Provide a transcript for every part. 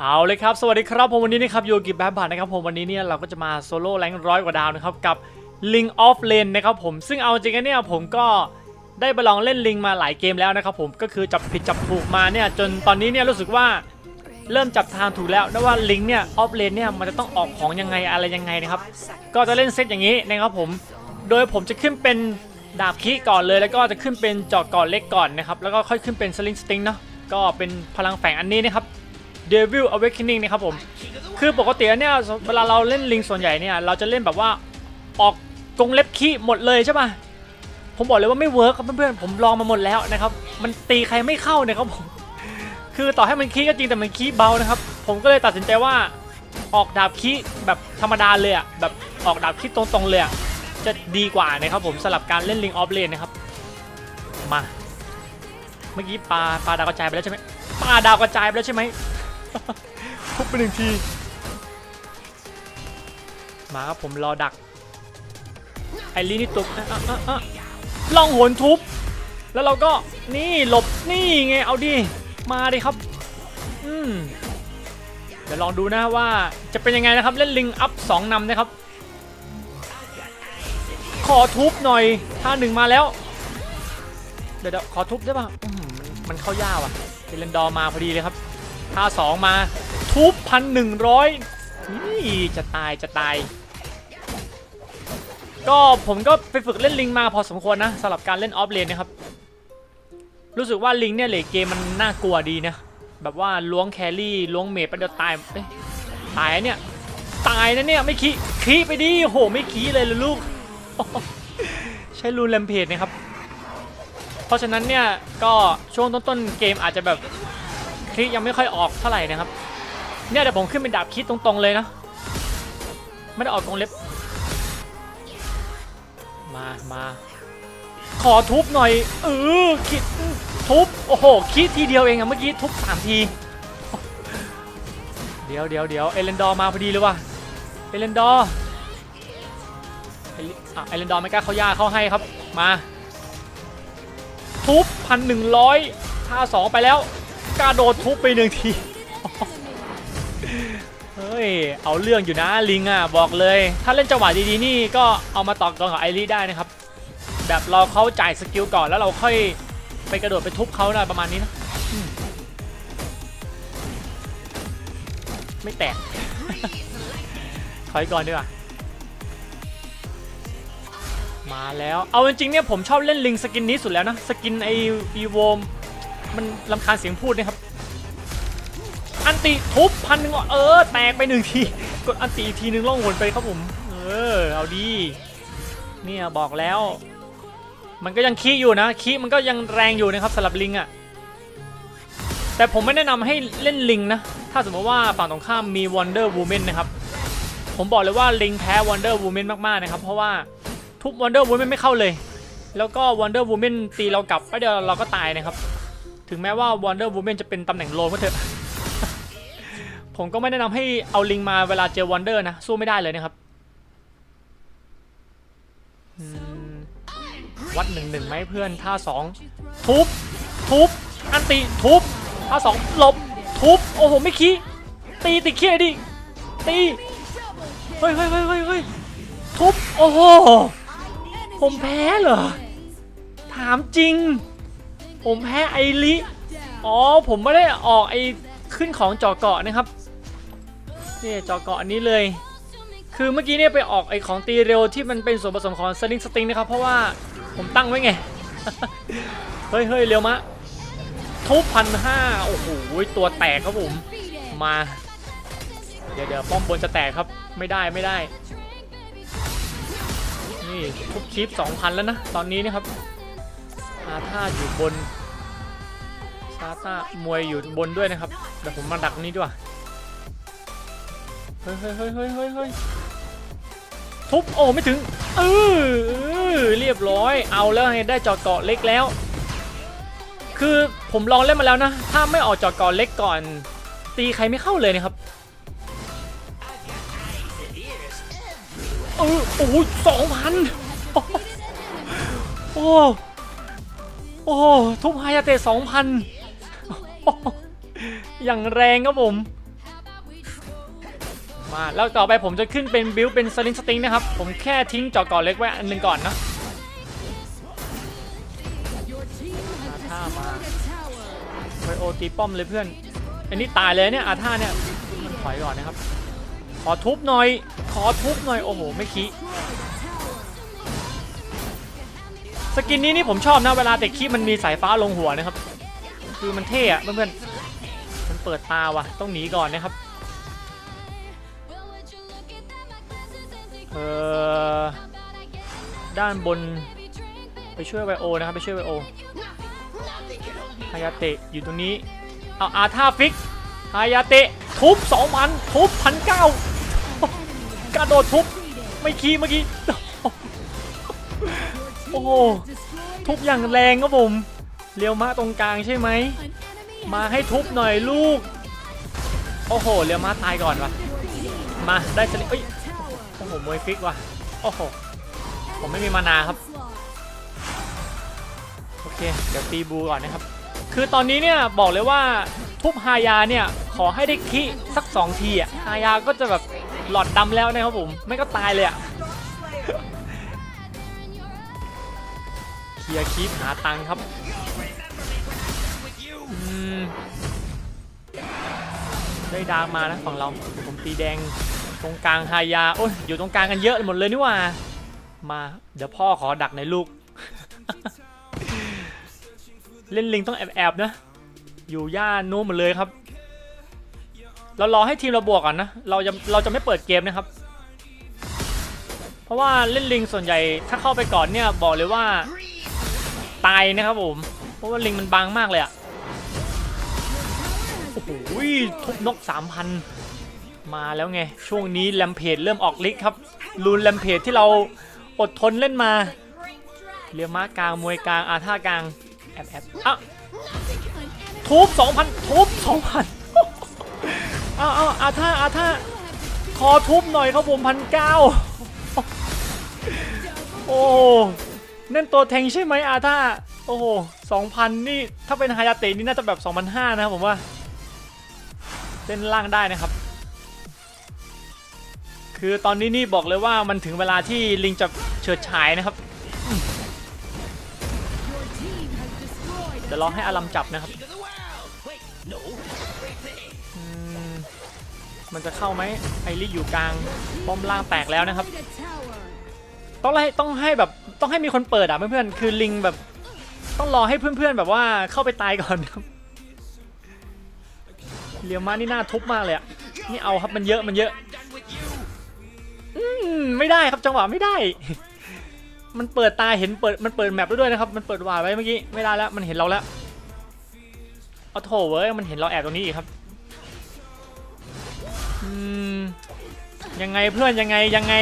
เอาเลยครับ สวัสดีครับผมวันนี้นะครับโยกิแบบบัตนะครับผมวันนี้เนี่ยเราก็จะมาโซโล่แรงร้อยกว่าดาวนะครับกับ Link of Lane นะครับผมซึ่งเอาจริงๆเนี่ยผมก็ได้ไปลองเล่นลิงมาหลายเกมแล้วนะครับผมก็คือจับผิดจับถูกมาเนี่ยจนตอนนี้เนี่ยรู้สึกว่าเริ่มจับทางถูกแล้วนะว่าลิงเนี่ยออฟเลนเนี่ยมันจะต้องออกของยังไงอะไรยังไงนะครับก็จะเล่นเซตอย่างนี้นะครับผมโดยผมจะขึ้นเป็นดาบคีก่อนเลย แล้วก็จะขึ้นเป็นจอดก่อนเล็กก่อนนะครับแล้วก็ค่อยขึ้นเป็นสลิงสติงเนาะก็เป็นพลังแฝงอันนี้นะครับ Devil Awakening นะครับผม คือปกติเนี่ยเวลาเราเล่นลิงส่วนใหญ่เนี่ยเราจะเล่นแบบว่าออกกรงเล็บขี้หมดเลยใช่ปะผมบอกเลยว่าไม่เวิร์กครับเพื่อนๆผมลองมาหมดแล้วนะครับ มันตีใครไม่เข้านะครับผม คือต่อให้มันขี้ก็จริงแต่มันขี้เบานะครับ ผมก็เลยตัดสินใจว่าออกดาบขี้แบบธรรมดาเลยอะแบบออกดาบขี้ตรงๆเลยอะจะดีกว่านะครับผมสำหรับการเล่นลิงออฟเลนนะครับ มา เมื่อกี้ปลาปลาดาวกระจายไปแล้วใช่ไหมปลาดาวกระจายไปแล้วใช่ไหม ทุบไปหนึ่งที มาครับผมรอดัก ไอรีนี่ตุกล่องหนทุบ แล้วเราก็นี่หลบนี่ไง เอาดิ มาดิครับ อืมเดี๋ยวลองดูนะว่าจะเป็นยังไงนะครับ เล่นลิงอัพสองนำนะครับ ขอทุบหน่อยท่าหนึ่งมาแล้ว เดี๋ยวขอทุบได้ป่ะมันมันเข้ายากว่ะเทเลนดอร์มาพอดีเลยครับ ท่าสองมา ทุบพันหนึ่งร้อยนี่จะตายจะตาย ก็ผมก็ไปฝึกเล่นลิงมาพอสมควรนะสำหรับการเล่นออฟเลนนะครับ รู้สึกว่าลิงเนี่ยเลทเกมมันน่ากลัวดีนะ แบบว่าล้วงแครี่ล้วงเมจไปเดียวตายเอ้ยตายเนี่ย ตายนะเนี่ยไม่ขี้ขี้ไปดิโหไม่ขี้เลยเลยลูก ใช้รูนแลมเพจนะครับ เพราะฉะนั้นเนี่ยก็ช่วงต้นๆเกมอาจจะแบบ คลิกยังไม่ค่อยออกเท่าไหร่นะครับ เนี่ยเดี๋ยวผมขึ้นเป็นดาบคิดตรงๆเลยนะ ไม่ได้ออกตรงเล็บ มามาขอทุบหน่อยเออคิดทุบโอ้โหคิดทีเดียวเองอะเมื่อกี้ทุบสามที เดี๋ยวเดี๋ยวเดี๋ยวเอเลนดอร์มาพอดีเลยว่ะเอเลนดอร์เอเลนดอร์ไม่กล้าเข้ายาเข้าให้ครับมา ทุบพันหนึ่งร้อยท่าสองไปแล้ว กระโดดทุบไปหนึ่งที เฮ้ย เอาเรื่องอยู่นะลิงอะบอกเลย ถ้าเล่นจังหวะดีๆนี่ก็เอามาตอกรกับไอรีได้นะครับ แบบเราเขาจ่ายสกิลก่อนแล้วเราค่อยไปกระโดดไปทุบเขานะประมาณนี้นะ ไม่แตก ถอยก่อนดีกว่ามาแล้ว เอาจริงๆเนี่ยผมชอบเล่นลิงสกินนี้สุดแล้วนะ สกินไออีโวม มันลำคาญเสียงพูดนะครับ อันติทุบพันหนึ่งอะเออ แตกไปหนึ่งที กดอันติอีกทีหนึ่งล่องหนไปครับผม เออ เอาดีเนี่ยบอกแล้ว มันก็ยังคีอยู่นะคีมันก็ยังแรงอยู่นะครับสำหรับลิงอะแต่ผมไม่แนะนำให้เล่นลิงนะ ถ้าสมมติว่าฝั่งตรงข้ามมี Wonder Woman นะครับ ผมบอกเลยว่าลิงแพ้ Wonder Woman มากๆนะครับ เพราะว่าทุบ Wonder Woman ไม่เข้าเลย แล้วก็ Wonder Woman ตีเรากลับไปเดี๋ยวเราก็ตายนะครับ ถึงแม้ว่า Wonder Woman จะเป็นตำแหน่งโลนก็เถอะ ผมก็ไม่แนะนำให้เอาลิงมาเวลาเจอ Wonder นะ สู้ไม่ได้เลยนะครับ วัดหนึ่งหนึ่งไหมเพื่อน ท่าสองทุบ ทุบ อันติทุบ ท่าสองหลบ ทุบ โอ้โห ไม่ขี้ ตีติดขี้เลยดิ ตี เฮ้ยเฮ้ยเฮ้ยเฮ้ยเฮ้ยทุบ โอ้โห ผมแพ้เหรอ ถามจริง ผมแพ้ไอริอ๋อผมไม่ได้ออกไอขึ้นของจอเกาะนะครับนี่จอเกาะอันนี้เลย คือเมื่อกี้เนี่ยไปออกไอของตีเร็วที่มันเป็นส่วนผสมของสลิงสติงนะครับเพราะว่าผมตั้งไว้ไง เฮ้ยเฮ้ยเร็วมะทุบพันห้าโอ้โหตัวแตกครับผม มา เดี๋ยวเดี๋ยวป้อมบนจะแตกครับไม่ได้ไม่ได้ นี่ทุบคลิป2,000แล้วนะ ตอนนี้นะครับ อาท่าอยู่บนซาต้ามวยอยู่บนด้วยนะครับเดี๋ยวผมมาดักนี้ด้วยเฮ้ยเฮ้ยเฮ้ยเฮ้ยเฮ้ยเฮ้ยทุบโอ้ไม่ถึงเออเออเรียบร้อย เอาแล้วไงได้จอดเกาะเล็กแล้ว คือผมลองเล่นมาแล้วนะ ถ้าไม่ออกจอดเกาะเล็กก่อน ตีใครไม่เข้าเลยนะครับเออโอ้ยสองพันโอ้ โอ้ทุบไฮยาเตะสองพันอย่างแรงครับผม มาแล้วต่อไปผมจะขึ้นเป็นบิลเป็นสลิงสติงนะครับ ผมแค่ทิ้งจอก่อนเล็กไว้อันหนึ่งก่อนนะอาท่ามาไวโอตีป้อมเลยเพื่อน อันนี้ตายเลยเนี่ยอาท่าเนี่ยมันถอยก่อนนะครับ ขอทุบหน่อย ขอทุบหน่อย โอ้โห ไม่คิ สกินนี้นี่ผมชอบนะ เวลาเด็กคีมันมีสายฟ้าลงหัวนะครับ คือมันเท่อะเพื่อนๆมันเปิดตาว่ะ ต้องหนีก่อนนะครับ เออด้านบนไปช่วยไวโอนะครับ ไปช่วยไวโอฮายาเตะอยู่ตรงนี้ เอาอาท่าฟิกฮายาเตะทุบสองพันทุบพันเก้ากระโดดทุบ ไม่คีเมื่อกี้โอ้ โหทุบอย่างแรงครับผมเลี้ยวมาตรงกลางใช่ไหมมาให้ทุบหน่อยลูก โอ้โหเลี้ยวมาตายก่อนวะมาได้สลิงเอ้ยโอ้โหมวยฟิกว่ะโอ้โหผมไม่มีมานาครับโอเคเดี๋ยวตีบูก่อนนะครับ คือตอนนี้เนี่ยบอกเลยว่าทุบฮายาเนี่ยขอให้ได้คิสักสองทีอะฮายาก็จะแบบหลอดดำแล้วนะครับผม ไม่ก็ตายเลยอะ เคลียร์คีปหาตังครับได้ดาร์กมานะฝั่งเราผมตีแดงตรงกลางฮายาโอ้ยอยู่ตรงกลางกันเยอะหมดเลยนี่ว่า มาเดี๋ยวพ่อขอดักในลูก เล่นลิงต้องแอบๆนะ อยู่ย่านนู้นหมดเลยครับ เรารอให้ทีมเราบวกก่อนนะ เราจะเราจะไม่เปิดเกมนะครับ เพราะว่าเล่นลิงส่วนใหญ่ถ้าเข้าไปก่อนเนี่ยบอกเลยว่า ตายนะครับผมเพราะว่าลิงมันบางมากเลยอะโอ้โหทุบนก 3,000 มาแล้วไง ช่วงนี้แลมเพจเริ่มออกฤทธิ์ครับรูนแลมเพจที่เราอดทนเล่นมาเรียม้ากลางมวยกลางอาท่ากลางแอบแอบอะทุบ2,000ทุบ2,000เอาเอาอาท่าอาท่าขอทุบหน่อยครับผมพันเก้าโอ้ นั่นตัวแทงใช่ไหมอาท่าโอ้โหสองพันนี่ ถ้าเป็นฮายาเตะนี่น่าจะแบบสองพันห้านะครับผมว่าเล่นล่างได้นะครับ คือตอนนี้นี่บอกเลยว่ามันถึงเวลาที่ลิงจะเฉิดฉายนะครับอืมเดี๋ยวรอให้อารัมจับนะครับมมันจะเข้าไหมไอริอยู่กลางป้อมล่างแตกแล้วนะครับ ต้องให้ต้องให้แบบต้องให้มีคนเปิดอะเพื่อนๆคือลิงแบบต้องรอให้เพื่อนๆแบบว่าเข้าไปตายก่อนเรียวมานี่น่าทุบมากเลยอะนี่เอาครับมันเยอะมันเยอะอืมไม่ได้ครับจังหวะไม่ได้ มันเปิดตาเห็นเปิดมันเปิดแมปด้วยนะครับ มันเปิดวาไว้เมื่อกี้ไม่ได้แล้วมันเห็นเราแล้วเอาโถเว้ยมันเห็นเราแอบตรงนี้อีกครับอืมยังไงเพื่อนยังไงยังไง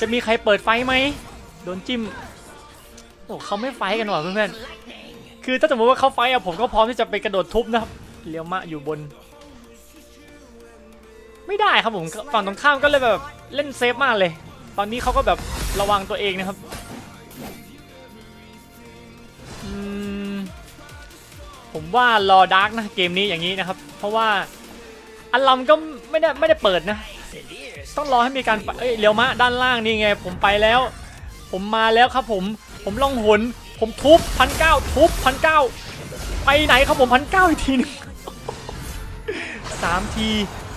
จะมีใครเปิดไฟไหมโดนจิ้มโอ้เขาไม่ไฟกันหรอเพื่อนๆคือถ้าสมมติว่าเขาไฟอะผมก็พร้อมที่จะไปกระโดดทุบนะครับเลี้ยวมะอยู่บน ไม่ได้ครับผมฝั่งตรงข้ามก็เลยแบบเล่นเซฟมากเลย ตอนนี้เขาก็แบบระวังตัวเองนะครับผมว่ารอดาร์กนะเกมนี้อย่างนี้นะครับ เพราะว่าอัลลัมก็ไม่ได้ไม่ได้เปิดนะ ต้องรอให้มีการเอ้ยเลี้ยวมะด้านล่างนี่ไง ผมไปแล้ว ผมมาแล้วครับผมผมล่องหน ผมทุบพันเก้าทุบพันเก้าไปไหนครับผมพันเก้าอีกทีหนึงสามที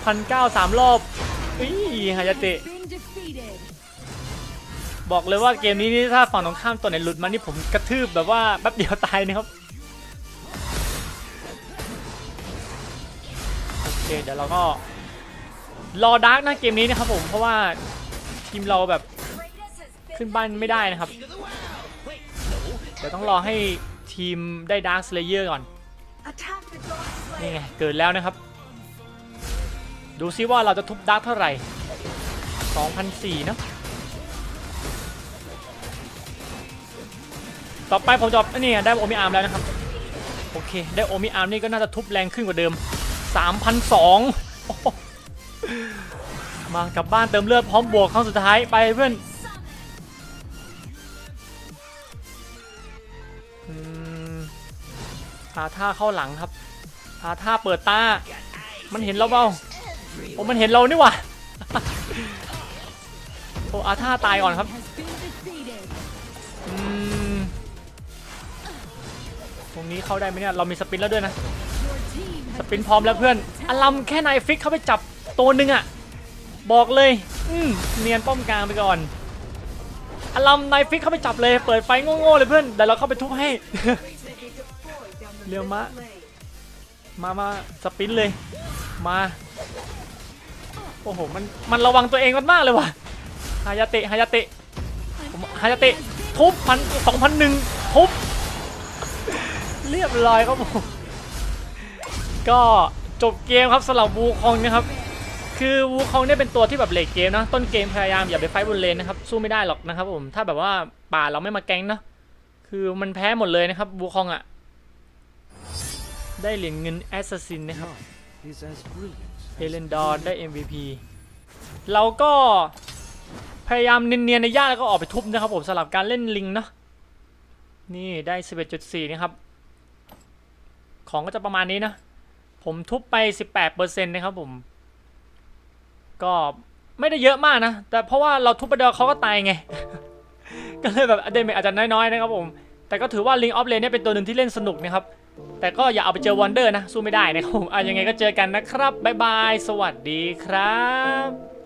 พันเก้าสามรอบอีฮายาเตะบอกเลยว่าเกมนี้นี่ถ้าฝั่งตรงข้ามตัวไหนหลุดมานี่ผมกระทืบแบบว่าแป๊บเดียวตายนะครับโอเคเดี๋ยวเราก็ รอดาร์กนะเกมนี้นะครับผมเพราะว่าทีมเราแบบขึ้นบ้านไม่ได้นะครับเดี๋ยวต้องรอให้ทีมได้ดาร์กสเลเยอร์ก่อนนี่ไงเกิดแล้วนะครับ ดูซิว่าเราจะทุบดาร์กเท่าไหร่2,004เนอะต่อไปผมจะนี่ไงได้โอมิอาร์มแล้วนะครับ โอเค ได้โอมิอาร์มนี่ก็น่าจะทุบแรงขึ้นกว่าเดิม 3,002 มากลับบ้านเติมเลือดพร้อมบวกครั้งสุดท้ายไปเพื่อนอืมหาท่าเข้าหลังครับหาท่าเปิดตา มันเห็นเราเปล่าโอ้มันเห็นเรานี่หว่าโอ้อาท่าตายก่อนครับตรงนี้เข้าได้ไหมเนี่ย เรามีสปินแล้วด้วยนะ สปินพร้อมแล้วเพื่อนอลัมแค่นายฟิกเข้าไปจับตัวหนึ่งอะ บอกเลย อืมเนียนป้อมกลางไปก่อนอลัมนายฟิกเข้าไปจับเลย เปิดไฟโง่ๆเลยเพื่อนเดี๋ยวเราเข้าไปทุบให้ เร็วมะ มามาสปินเลย มา โอ้โห มัน มันระวังตัวเองมากๆเลยว่ะ ฮายาเตะ ฮายาเตะผมฮายาเตะ ทุบพันสองพันหนึ่งทุบ เรียบร้อยครับผม ก็จบเกมครับสำหรับวูคองนะครับ คือวูคองเนี่ยเป็นตัวที่แบบเลทเกมนะต้นเกมพยายามอย่าไปไฟบนเลนนะครับสู้ไม่ได้หรอกนะครับผมถ้าแบบว่าป่าเราไม่มาแก๊งเนอะคือมันแพ้หมดเลยนะครับวูคองอะได้เหรียญเงินแอสซัสซินนะครับเอเลนดอร์ได้ MVP เราก็พยายามเนียนๆในย่าแล้วก็ออกไปทุบนะครับผมสลับการเล่นลิงเนาะนี่ได้ 11.4 นะครับ ของก็จะประมาณนี้นะ ผมทุบไป 18%นะครับผม ก็ไม่ได้เยอะมากนะ แต่เพราะว่าเราทุบไปเดียวเขาก็ตายไง ก็เลยแบบเดเมจอาจจะน้อยๆนะครับผม แต่ก็ถือว่า Link of Lane เนี่ยเป็นตัวหนึ่งที่เล่นสนุกนะครับ แต่ก็อย่าเอาไปเจอวันเดอร์นะ สู้ไม่ได้นะครับผมอะยังไงก็เจอกันนะครับบ๊ายบาย สวัสดีครับ